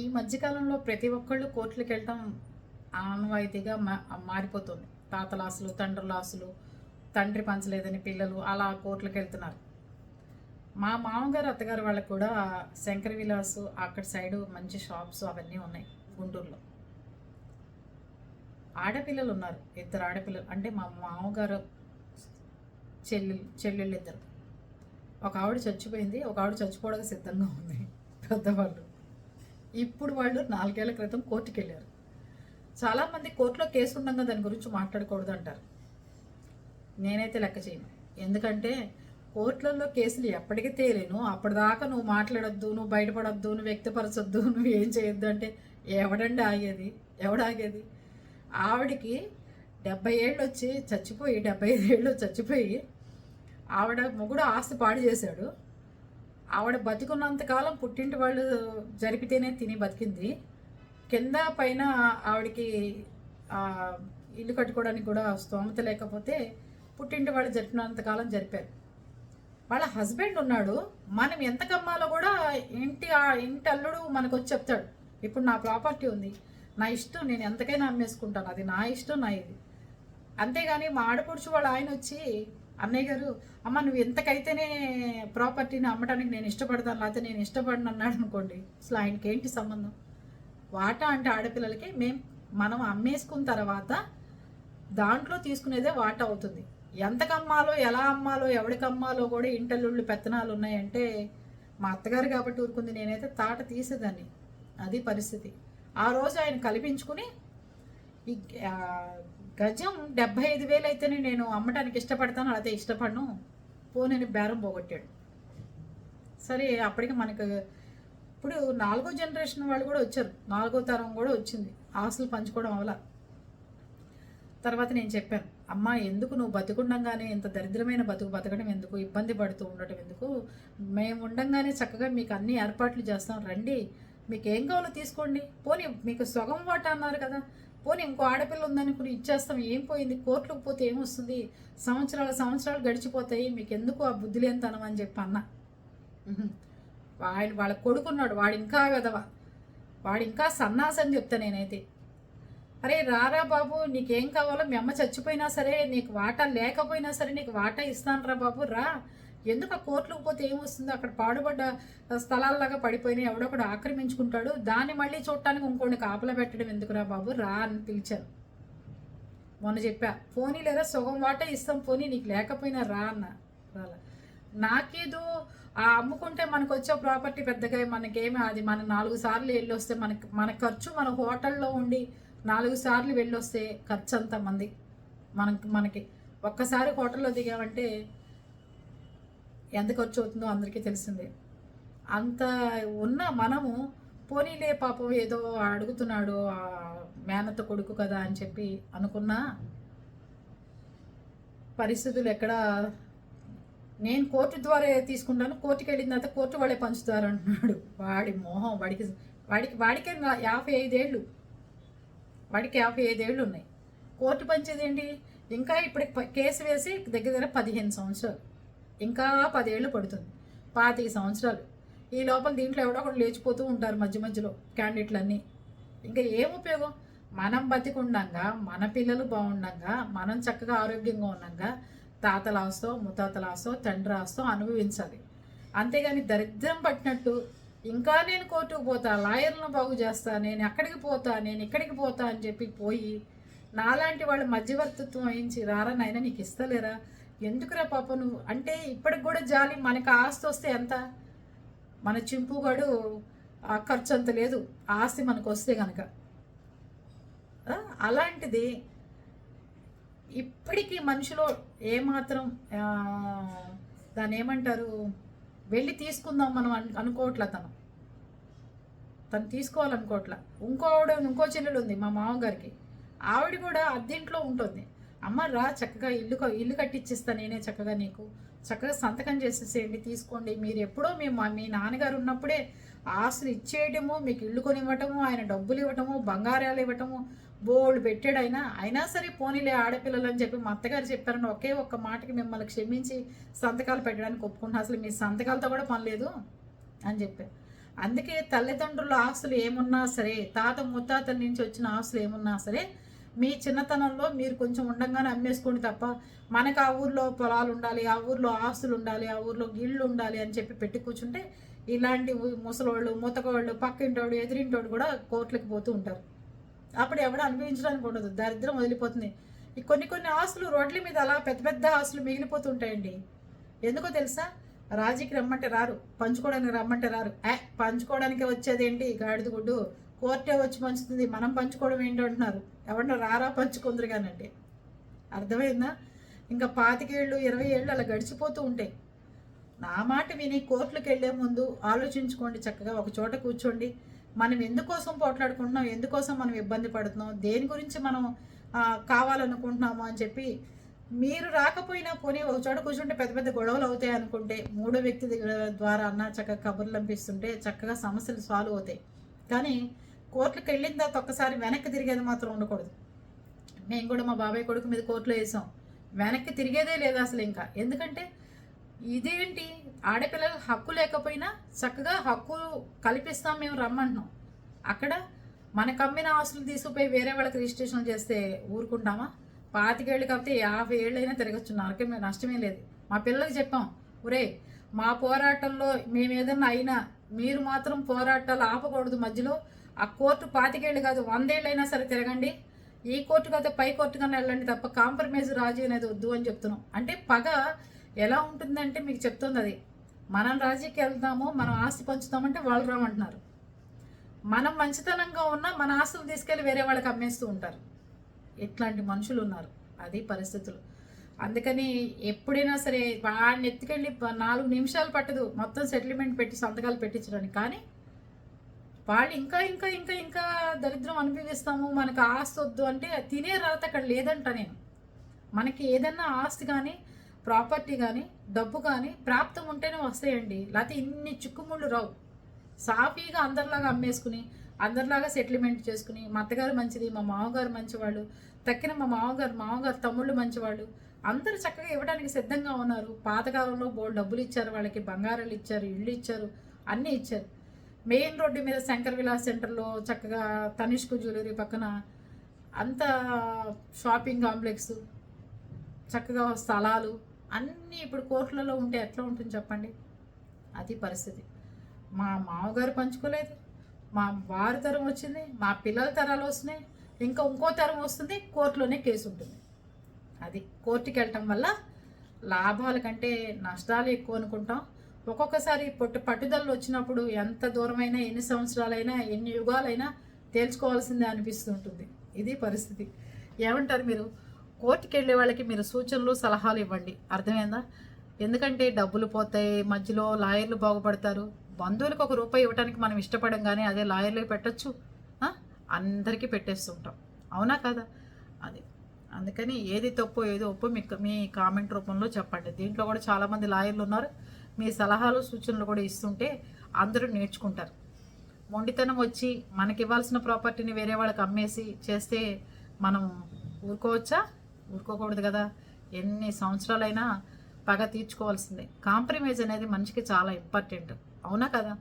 ఈ మధ్యకాలంలో ప్రతి ఒక్కళ్ళు కోర్టులకు వెళ్ళటం ఆనవాయితీగా మా మారిపోతుంది. తాతలాసులు తండ్రులాసులు తండ్రి పంచలేదని పిల్లలు అలా కోర్టులకు వెళ్తున్నారు. మా మామగారు అత్తగారు వాళ్ళకి కూడా శంకర విలాస్ అక్కడ సైడు మంచి షాప్స్ అవన్నీ ఉన్నాయి గుంటూరులో. ఆడపిల్లలు ఉన్నారు ఇద్దరు ఆడపిల్లలు. అంటే మా మామగారు చెల్లి చెల్లెళ్ళు ఇద్దరు ఒక ఆవిడ చచ్చిపోయింది ఒక ఆవిడ చచ్చిపోవడానికి సిద్ధంగా ఉంది పెద్దవాళ్ళు. ఇప్పుడు వాళ్ళు నాలుగేళ్ళ క్రితం కోర్టుకి వెళ్ళారు చాలామంది కోర్టులో కేసు ఉండగా దాని గురించి మాట్లాడకూడదు అంటారు నేనైతే లెక్క చేయను. ఎందుకంటే కోర్టులలో కేసులు ఎప్పటికీ తేలేను. అప్పటిదాకా నువ్వు మాట్లాడొద్దు నువ్వు బయటపడొద్దు నువ్వు వ్యక్తపరచొద్దు నువ్వు ఏం చేయొద్దు అంటే ఎవడండి ఆగేది? ఎవడాగేది? ఆగేది ఆవిడికి డెబ్బై ఏళ్ళు వచ్చి చచ్చిపోయి డెబ్బై ఐదు ఏళ్ళు చచ్చిపోయి ఆవిడ మొగుడు ఆస్తి పాడు చేశాడు. ఆవిడ బతికున్నంతకాలం పుట్టింటి వాళ్ళు జరిపితేనే తిని బతికింది. కింద పైన ఆవిడకి ఇల్లు కట్టుకోవడానికి కూడా స్తోమత లేకపోతే పుట్టింటి వాళ్ళు జరిపినంతకాలం జరిపారు. వాళ్ళ హస్బెండ్ ఉన్నాడు. మనం ఎంత కమ్మాలో కూడా ఇంటి ఆ- ఇంటి అల్లుడు మనకు వచ్చి చెప్తాడు. ఇప్పుడు నా ప్రాపర్టీ ఉంది. నా ఇష్టం నేను ఎంతకైనా అమ్మేసుకుంటాను. అది నా ఇష్టం నా ఇది. అంతేగాని మా ఆడపడుచు వాళ్ళ ఆయన వచ్చి అన్నయ్య గారు అమ్మ నువ్వు ఎంతకైతేనే ప్రాపర్టీని అమ్మటానికి నేను ఇష్టపడతాను లేకపోతే నేను ఇష్టపడను అన్నాడు అనుకోండి. అసలు ఆయనకి ఏంటి సంబంధం? వాటా అంటే ఆడపిల్లలకి మేం మనం అమ్మేసుకున్న తర్వాత దాంట్లో తీసుకునేదే వాటా అవుతుంది. ఎంతకు అమ్మాలో ఎలా అమ్మాలో ఎవడికి అమ్మాలో కూడా ఇంటల్లుళ్ళు పెత్తనాలు ఉన్నాయంటే మా అత్తగారు కాబట్టి ఊరుకుంది నేనైతే తాట తీసేదాన్ని. అది పరిస్థితి. ఆ రోజు ఆయన కల్పించుకుని ఈ గజం డెబ్బై ఐదు వేలు అయితేనే నేను అమ్మటానికి ఇష్టపడతాను అదే ఇష్టపడను. పోనని బేరం పోగొట్టాడు. సరే అప్పటికి మనకు ఇప్పుడు నాలుగో జనరేషన్ వాళ్ళు కూడా వచ్చారు. నాలుగో తరం కూడా వచ్చింది. ఆస్తులు పంచుకోవడం వల్ల. తర్వాత నేను చెప్పాను అమ్మ ఎందుకు నువ్వు బతుకుండంగానే ఇంత దరిద్రమైన బతుకు బతకడం ఎందుకు? ఇబ్బంది పడుతూ ఉండటం ఎందుకు? మేము ఉండంగానే చక్కగా మీకు అన్ని ఏర్పాట్లు చేస్తాం. రండి మీకు ఏం కావాలో తీసుకోండి. పోనీ మీకు సొగం వాట అన్నారు కదా పోనీ ఇంకో ఆడపిల్ల ఉందనుకుని ఇచ్చేస్తాం. ఏం పోయింది? కోర్టులకు పోతే ఏమొస్తుంది? సంవత్సరాలు సంవత్సరాలు గడిచిపోతాయి. మీకు ఎందుకు ఆ బుద్ధి లేనితనం అని చెప్పి అన్న. ఉహుం. ఆయన వాళ్ళ కొడుకున్నాడు. వాడు ఇంకా విధవ. వాడు ఇంకా సన్నాసి అని చెప్తా నేనైతే. అరే రారా బాబు నీకేం కావాలో మీ అమ్మ చచ్చిపోయినా సరే నీకు వాటా లేకపోయినా సరే నీకు వాటా ఇస్తాను రా బాబు రా. ఎందుకు ఆ కోర్టులకు పోతే ఏమొస్తుంది? అక్కడ పాడుబడ్డ స్థలాల్లాగా పడిపోయినా ఎవడో ఆక్రమించుకుంటాడు. దాన్ని మళ్ళీ చూడటానికి ఇంకోటి కాపలా పెట్టడం ఎందుకురా బాబు? రా అని పిలిచాను మొన్న చెప్పా పోనీ లేదా సగం వాటే ఇస్తాం. పోనీ నీకు లేకపోయినా రా అన్న. రాలా. నాకేదో ఆ అమ్ముకుంటే మనకు వచ్చే ప్రాపర్టీ పెద్దగా మనకేమి అది మన నాలుగు సార్లు వెళ్ళి వస్తే మనకి మన ఖర్చు మన హోటల్లో ఉండి నాలుగు సార్లు వెళ్ళొస్తే ఖర్చు అంత మంది. మనకి మనకి ఒక్కసారి హోటల్లో దిగామంటే ఎంత ఖర్చు అవుతుందో అందరికీ తెలిసిందే. అంత ఉన్న మనము పోనీలే పాపం ఏదో అడుగుతున్నాడు ఆ మేనత్త కొడుకు కదా అని చెప్పి అనుకున్నా పరిస్థితులు ఎక్కడ నేను కోర్టు ద్వారా తీసుకుంటాను కోర్టుకి వెళ్ళిన తర్వాత కోర్టు వాళ్ళే పంచుతారు అంటున్నాడు. వాడి మోహం వాడికి వాడికి వాడికే యాభై ఐదేళ్ళు వాడికి యాభై ఐదేళ్ళు ఉన్నాయి. కోర్టు పంచేది ఏంటి ఇంకా ఇప్పుడు కేసు వేసి దగ్గర దగ్గర పదిహేను సంవత్సరాలు. ఇంకా పదేళ్ళు పడుతుంది. పాతిక సంవత్సరాలు. ఈ లోపల దీంట్లో ఎవడో ఒకటి లేచిపోతూ ఉంటారు మధ్య మధ్యలో క్యాండిడేట్లన్నీ ఇంకా ఏం ఉపయోగం? మనం బతికుండంగా మన పిల్లలు బాగుండంగా మనం చక్కగా ఆరోగ్యంగా ఉండంగా తాతల ఆస్తో ముత్తాతల ఆస్తో తండ్రి ఆస్తో అనుభవించాలి. అంతేగాని దరిద్రం పట్టినట్టు ఇంకా నేను కోర్టుకు పోతా లాయర్లను బాగు చేస్తా నేను అక్కడికి పోతా నేను ఇక్కడికి పోతా అని చెప్పి పోయి నాలాంటి వాళ్ళు మధ్యవర్తిత్వం వహించి రారా నాయన నీకు ఇస్తలేరా? ఎందుకురా పాప నువ్వు? అంటే ఇప్పటికి కూడా జాలి మనకు ఆస్తి వస్తే ఎంత? మన చింపుగాడు ఆ ఖర్చు అంత లేదు. ఆస్తి మనకు వస్తే కనుక అలాంటిది ఇప్పటికీ మనిషిలో ఏమాత్రం ఆ, దాన్ని ఏమంటారు? వెళ్ళి తీసుకుందాం మనం అను తను. తను తీసుకోవాలనుకోవట్ల. ఇంకో ఆవిడ ఇంకో చెల్లెలు ఉంది మా మామగారికి. ఆవిడ కూడా అద్దెంట్లో ఉంటుంది. అమ్మ రా చక్కగా ఇల్లు ఇల్లు కట్టిచ్చిస్తా నేనే చక్కగా నీకు. చక్కగా సంతకం చేసేసేయండి తీసుకోండి. మీరు ఎప్పుడో మీ మా మీ నాన్నగారు ఉన్నప్పుడే ఆస్తులు ఇచ్చేయడము మీకు ఇల్లు కొనివ్వటము ఆయన డబ్బులు ఇవ్వటము బంగారాలు ఇవ్వటము బోల్డ్ పెట్టాడు ఆయన అయినా సరే పోనీలే ఆడపిల్లలు అని చెప్పి మా అత్తగారు చెప్పారని ఒకే ఒక్క మాటకి మిమ్మల్ని క్షమించి సంతకాలు పెట్టడానికి ఒప్పుకుంటున్నా. అసలు మీ సంతకాలతో కూడా పనిలేదు అని చెప్పారు. అందుకే తల్లిదండ్రుల ఆస్తులు ఏమున్నా సరే తాత ముత్తాతల నుంచి వచ్చిన ఆస్తులు ఏమున్నా సరే మీ చిన్నతనంలో మీరు కొంచెం ఉండంగానే అమ్మేసుకోండి తప్ప మనకు ఆ ఊర్లో పొలాలు ఉండాలి ఆ ఊర్లో ఆస్తులు ఉండాలి ఆ ఊర్లో ఇళ్ళు ఉండాలి అని చెప్పి పెట్టి కూర్చుంటే ఇలాంటి ముసలోళ్ళు మూతకోళ్ళు పక్కింటోడు ఎదిరింటోడు కూడా కోర్టులకు పోతూ ఉంటారు. అప్పుడు ఎవడో అనుభవించడానికి ఉండదు. దరిద్రం వదిలిపోతుంది. ఈ కొన్ని కొన్ని ఆస్తులు రోడ్ల మీద అలా పెద్ద పెద్ద ఆస్తులు మిగిలిపోతుంటాయండి ఎందుకో తెలుసా? రాజీకి రమ్మంటే రారు. పంచుకోవడానికి రమ్మంటే రారు. ఏ పంచుకోవడానికి వచ్చేదేంటి? గాడిద గుడ్డు. కోర్టే వచ్చి పంచుతుంది మనం పంచుకోవడం ఏంటి అంటున్నారు. ఎవరన్నా రారా పంచుకుందరు కానండి అర్థమైందా? ఇంకా పాతికేళ్ళు ఇరవై ఏళ్ళు అలా గడిచిపోతూ ఉంటాయి నా మాట విని కోర్టులకు వెళ్ళే ముందు ఆలోచించుకోండి చక్కగా ఒక చోట కూర్చోండి. మనం ఎందుకోసం పోట్లాడుకుంటున్నాం ఎందుకోసం మనం ఇబ్బంది పడుతున్నాం దేని గురించి మనం కావాలనుకుంటున్నాము అని చెప్పి మీరు రాకపోయినా పోనీ ఒక చోట కూర్చుంటే పెద్ద పెద్ద గొడవలు అవుతాయి అనుకుంటే మూడో వ్యక్తి దగ్గర ద్వారా అన్న చక్కగా కబుర్లు పంపిస్తుంటే చక్కగా సమస్యలు సాల్వ్ అవుతాయి. కానీ కోర్టులకు వెళ్ళిన తర్వాత ఒక్కసారి వెనక్కి తిరిగేది మాత్రం ఉండకూడదు. మేము కూడా మా బాబాయ్ కొడుకు మీద కోర్టులో వేసాం. వెనక్కి తిరిగేదే లేదు అసలు ఇంకా. ఎందుకంటే ఇదేంటి? ఆడపిల్లలకు హక్కు లేకపోయినా చక్కగా హక్కు కల్పిస్తాం మేము రమ్మంటున్నాం. అక్కడ మనకు అమ్మిన ఆస్తులు తీసుకుపోయి వేరే వాళ్ళకి రిజిస్ట్రేషన్ చేస్తే ఊరుకుంటామా? పాతికేళ్ళు కాకపోతే యాభై ఏళ్ళైనా తిరగచ్చు. నరకం నష్టమే లేదు. మా పిల్లలకి చెప్పాం. ఒరే మా పోరాటంలో మేము ఏదన్నా అయినా మీరు మాత్రం పోరాటాలు ఆపకూడదు మధ్యలో. ఆ కోర్టు పాతికేళ్ళు కాదు వందేళ్ళైనా సరే తిరగండి. ఈ కోర్టు కాదు పై కోర్టు కన్నా వెళ్ళండి తప్ప కాంప్రమైజ్ రాజీ అనేది వద్దు అని చెప్తున్నాం. అంటే పగ ఎలా ఉంటుందంటే మీకు చెప్తుంది అది. మనం రాజీకి వెళ్దాము మనం ఆస్తి పంచుతామంటే వాళ్ళు రామంటున్నారు. మనం మంచితనంగా ఉన్నా మన ఆస్తులు తీసుకెళ్ళి వేరే వాళ్ళకి అమ్మేస్తూ ఉంటారు. ఇట్లాంటి మనుషులు ఉన్నారు. అది పరిస్థితులు. అందుకని ఎప్పుడైనా సరే వాడిని ఎత్తుకెళ్ళి నాలుగు నిమిషాలు పట్టదు. మొత్తం సెటిల్మెంట్ పెట్టి సంతకాలు పెట్టించడానికి. కానీ వాళ్ళు ఇంకా ఇంకా ఇంకా ఇంకా దరిద్రం అనుభవిస్తాము. మనకు ఆస్తి వద్దు అంటే తినే రాత అక్కడ లేదంట నేను. మనకి ఏదన్నా ఆస్తి కానీ ప్రాపర్టీ కానీ డబ్బు కానీ ప్రాప్తం ఉంటేనే వస్తాయండి. లేకపోతే ఇన్ని చిక్కుముళ్ళు రావు. సాఫీగా అందరిలాగా అమ్మేసుకుని అందరిలాగా సెటిల్మెంట్ చేసుకుని మా అత్తగారు మంచిది మా మామగారు మంచివాళ్ళు తక్కిన మా మామగారు మామగారు తమ్ముళ్ళు మంచివాళ్ళు అందరూ చక్కగా ఇవ్వడానికి సిద్ధంగా ఉన్నారు. పాతకాలంలో బోల్డ్ డబ్బులు ఇచ్చారు వాళ్ళకి బంగారాలు ఇచ్చారు ఇళ్ళు ఇచ్చారు అన్నీ ఇచ్చారు. మెయిన్ రోడ్డు మీద శంకర్ విలాస్ సెంటర్లో చక్కగా తనిష్క్ జ్యువెలరీ పక్కన అంత షాపింగ్ కాంప్లెక్స్ చక్కగా స్థలాలు అన్నీ ఇప్పుడు కోర్టులలో ఉంటే ఎట్లా ఉంటుంది చెప్పండి? అది పరిస్థితి. మా మామగారు పంచుకోలేదు. మా వారి తరం వచ్చింది మా పిల్లల తరాలు వస్తున్నాయి ఇంకా ఇంకో తరం వస్తుంది కోర్టులోనే కేసు ఉంటుంది. అది కోర్టుకి వెళ్ళటం వల్ల లాభాల కంటే నష్టాలు ఎక్కువ అనుకుంటాం. ఒక్కొక్కసారి పట్టు పట్టుదలలు వచ్చినప్పుడు ఎంత దూరమైనా ఎన్ని సంవత్సరాలైనా ఎన్ని యుగాలైనా తేల్చుకోవాల్సిందే అనిపిస్తుంటుంది. ఇది పరిస్థితి. ఏమంటారు మీరు? కోర్టుకి వెళ్ళే వాళ్ళకి మీరు సూచనలు సలహాలు ఇవ్వండి. అర్థమైందా? ఎందుకంటే డబ్బులు పోతాయి మధ్యలో లాయర్లు బాగుపడతారు. బంధువులకు ఒక రూపాయి ఇవ్వడానికి మనం ఇష్టపడం కానీ అదే లాయర్లు పెట్టచ్చు. అందరికీ పెట్టేస్తుంటాం. అవునా కదా? అది. అందుకని ఏది తప్పు ఏది ఒప్పు మీ మీ కామెంట్ రూపంలో చెప్పండి. దీంట్లో కూడా చాలామంది లాయర్లు ఉన్నారు. మీ సలహాలు సూచనలు కూడా ఇస్తుంటే అందరూ నేర్చుకుంటారు. మొండితనం వచ్చి మనకి ఇవ్వాల్సిన ప్రాపర్టీని వేరే వాళ్ళకి అమ్మేసి చేస్తే మనం ఊరుకోవచ్చా? ఊరుకోకూడదు కదా. ఎన్ని సంవత్సరాలైనా పగ తీర్చుకోవాల్సిందే. కాంప్రమైజ్ అనేది మనిషికి చాలా ఇంపార్టెంట్. అవునా కదా?